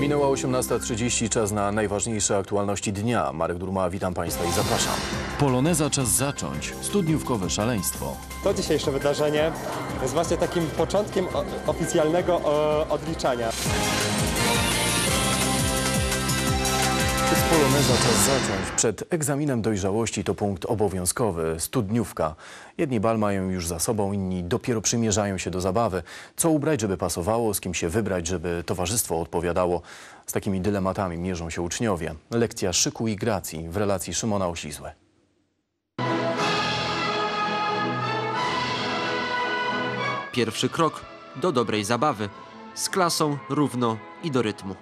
Minęła 18.30, czas na najważniejsze aktualności dnia. Marek Durma, witam Państwa i zapraszam. Poloneza czas zacząć. Studniówkowe szaleństwo. To dzisiejsze wydarzenie jest właśnie takim początkiem oficjalnego o, odliczania. Z Poloneza czas zacząć. Przed egzaminem dojrzałości to punkt obowiązkowy. Studniówka. Jedni bal mają już za sobą, inni dopiero przymierzają się do zabawy. Co ubrać, żeby pasowało, z kim się wybrać, żeby towarzystwo odpowiadało. Z takimi dylematami mierzą się uczniowie. Lekcja szyku i gracji w relacji Szymona Oślizłe. Pierwszy krok do dobrej zabawy. Z klasą, równo i do rytmu.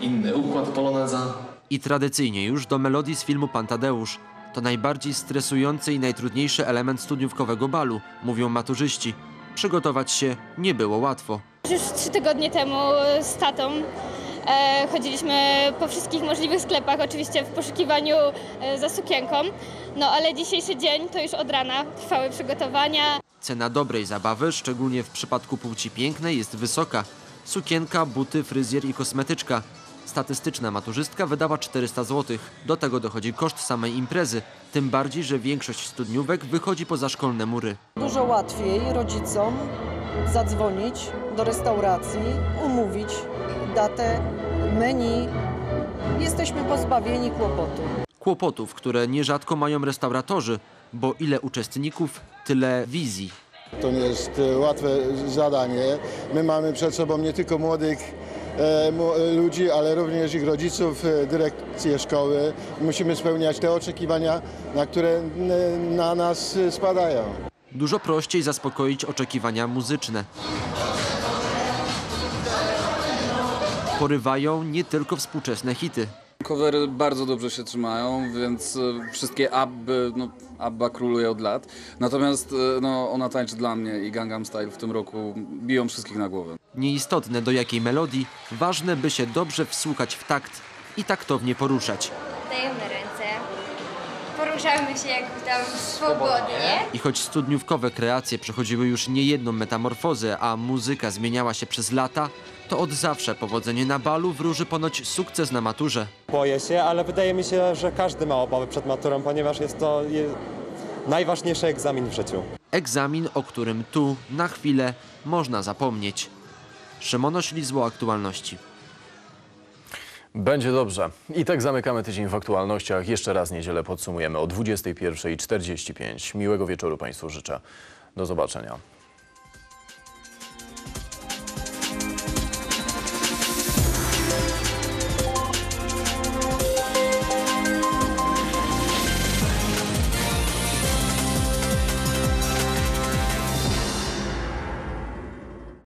inny układ poloneza. I tradycyjnie już do melodii z filmu Pan Tadeusz. To najbardziej stresujący i najtrudniejszy element studniówkowego balu, mówią maturzyści. Przygotować się nie było łatwo. Już trzy tygodnie temu z tatą e, chodziliśmy po wszystkich możliwych sklepach, oczywiście w poszukiwaniu e, za sukienką. No ale dzisiejszy dzień to już od rana trwały przygotowania. Cena dobrej zabawy, szczególnie w przypadku płci pięknej, jest wysoka. Sukienka, buty, fryzjer i kosmetyczka. Statystyczna maturzystka wydała 400 zł. Do tego dochodzi koszt samej imprezy. Tym bardziej, że większość studniówek wychodzi poza szkolne mury. Dużo łatwiej rodzicom zadzwonić do restauracji, umówić datę, menu. Jesteśmy pozbawieni kłopotu. Kłopotów, które nierzadko mają restauratorzy, bo ile uczestników, tyle wizji. To nie jest e, łatwe zadanie. My mamy przed sobą nie tylko młodych ludzi, ale również ich rodziców, e, dyrekcję szkoły. Musimy spełniać te oczekiwania, na które na nas e, spadają. Dużo prościej zaspokoić oczekiwania muzyczne. Porywają nie tylko współczesne hity. Covery bardzo dobrze się trzymają, więc e, wszystkie Abby, no Abba króluje od lat. Natomiast e, no, ona tańczy dla mnie i Gangnam Style w tym roku biją wszystkich na głowę. Nieistotne do jakiej melodii, ważne by się dobrze wsłuchać w takt i taktownie poruszać. Poruszamy się jakby tam swobodnie. I choć studniówkowe kreacje przechodziły już niejedną metamorfozę, a muzyka zmieniała się przez lata, to od zawsze powodzenie na balu wróży ponoć sukces na maturze. Boję się, ale wydaje mi się, że każdy ma obawy przed maturą, ponieważ jest to je, najważniejszy egzamin w życiu. Egzamin, o którym tu, na chwilę, można zapomnieć. Szymon Oślizło, Aktualności. Będzie dobrze. I tak zamykamy tydzień w aktualnościach. Jeszcze raz niedzielę podsumujemy o 21.45. Miłego wieczoru Państwu życzę. Do zobaczenia.